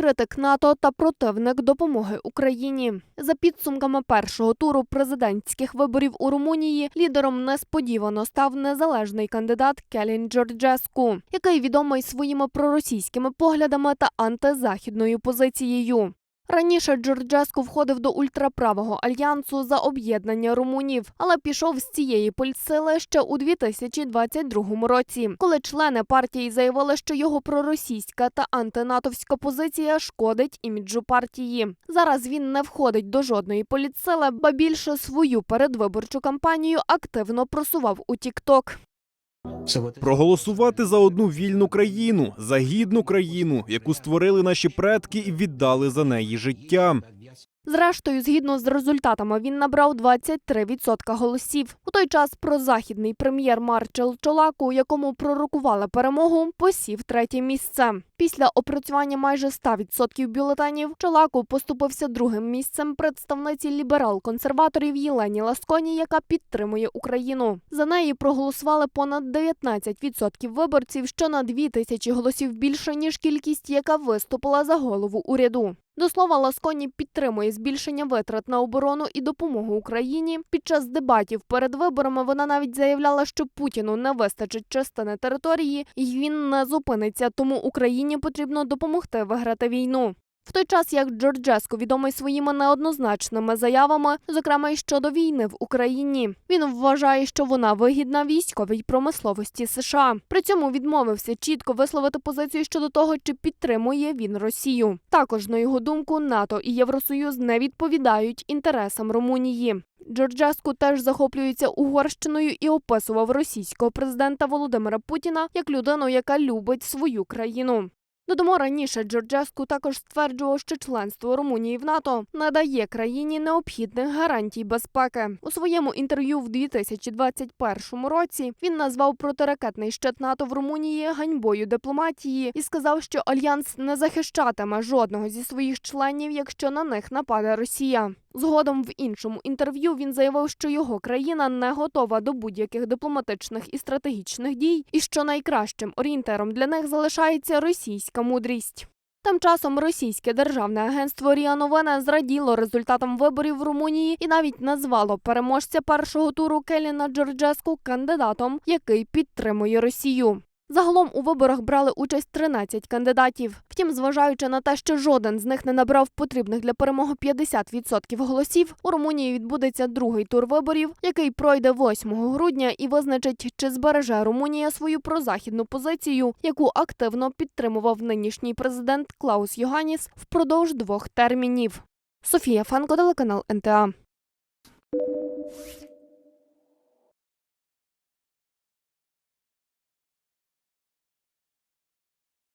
критик НАТО та противник допомоги Україні. За підсумками першого туру президентських виборів у Румунії лідером несподівано став незалежний кандидат Келін Джорджеску, який відомий своїми проросійськими поглядами та антизахідною позицією. Раніше Джорджеску входив до ультраправого альянсу за об'єднання румунів, але пішов з цієї політсили ще у 2022 році, коли члени партії заявили, що його проросійська та антинатовська позиція шкодить іміджу партії. Зараз він не входить до жодної політсили, ба більше свою передвиборчу кампанію активно просував у Тікток. Проголосувати за одну вільну країну, за гідну країну, яку створили наші предки і віддали за неї життя. Зрештою, згідно з результатами, він набрав 23% голосів. У той час прозахідний прем'єр Марчел Чолаку, якому пророкували перемогу, посів третє місце. Після опрацювання майже 100% бюлетенів Чолаку поступився другим місцем представниці ліберал-консерваторів Єлені Ласконі, яка підтримує Україну. За неї проголосували понад 19% виборців, що на 2 тисячі голосів більше ніж кількість, яка виступила за голову уряду. До слова, Ласконі підтримує збільшення витрат на оборону і допомогу Україні. Під час дебатів перед виборами вона навіть заявляла, що Путіну не вистачить частини території, і він не зупиниться, тому Україні потрібно допомогти виграти війну. В той час як Джорджеско відомий своїми неоднозначними заявами, зокрема й щодо війни в Україні. Він вважає, що вона вигідна військовій промисловості США. При цьому відмовився чітко висловити позицію щодо того, чи підтримує він Росію. Також на його думку, НАТО і Євросоюз не відповідають інтересам Румунії. Джорджеску теж захоплюється Угорщиною і описував російського президента Володимира Путіна як людину, яка любить свою країну. Додамо раніше Джорджеску також стверджував, що членство Румунії в НАТО надає країні необхідних гарантій безпеки. У своєму інтерв'ю в 2021 році він назвав протиракетний щит НАТО в Румунії ганьбою дипломатії і сказав, що альянс не захищатиме жодного зі своїх членів, якщо на них нападе Росія. Згодом в іншому інтерв'ю він заявив, що його країна не готова до будь-яких дипломатичних і стратегічних дій, і що найкращим орієнтиром для них залишається російська мудрість. Тим часом російське державне агентство Ріа Новина зраділо результатам виборів в Румунії і навіть назвало переможця першого туру Келіна Джорджеску кандидатом, який підтримує Росію. Загалом у виборах брали участь 13 кандидатів. Втім, зважаючи на те, що жоден з них не набрав потрібних для перемоги 50% голосів, у Румунії відбудеться другий тур виборів, який пройде 8 грудня і визначить, чи збереже Румунія свою прозахідну позицію, яку активно підтримував нинішній президент Клаус Йоганіс впродовж двох термінів. Софія Фанко, телеканал НТА.